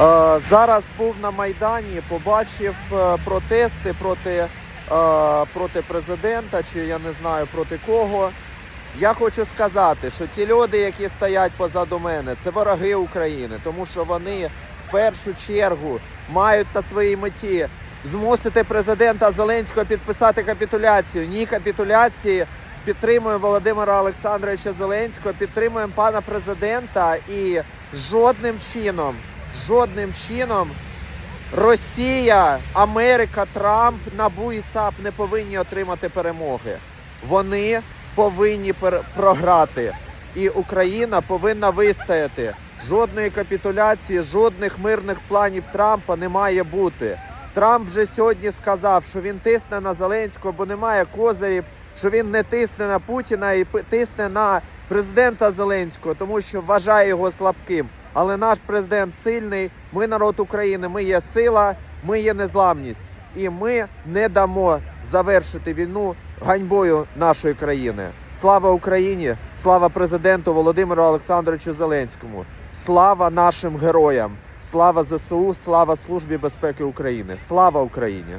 Е, Зараз був на Майдані, побачив е, протести проти, е, проти президента, чи я не знаю проти кого. Я хочу сказати, що ті люди, які стоять позаду мене, це вороги України, тому що вони в першу чергу мають на своїй меті змусити президента Зеленського підписати капітуляцію. Ні капітуляції. Підтримуємо Володимира Олександровича Зеленського, підтримуємо пана президента і жодним чином, жодним чином Росія, Америка, Трамп, НАБУ і САП не повинні отримати перемоги. Вони повинні програти. І Україна повинна вистояти. Жодної капітуляції, жодних мирних планів Трампа не має бути. Трамп вже сьогодні сказав, що він тисне на Зеленського, бо немає козирів, що він не тисне на Путіна і тисне на президента Зеленського, тому що вважає його слабким. Але наш президент сильний. Ми народ України. Ми є сила, ми є незламність, і ми не дамо завершити війну ганьбою нашої країни. Слава Україні! Слава президенту Володимиру Олександровичу Зеленському! Слава нашим героям! Слава ЗСУ! Слава Службі безпеки України! Слава Україні!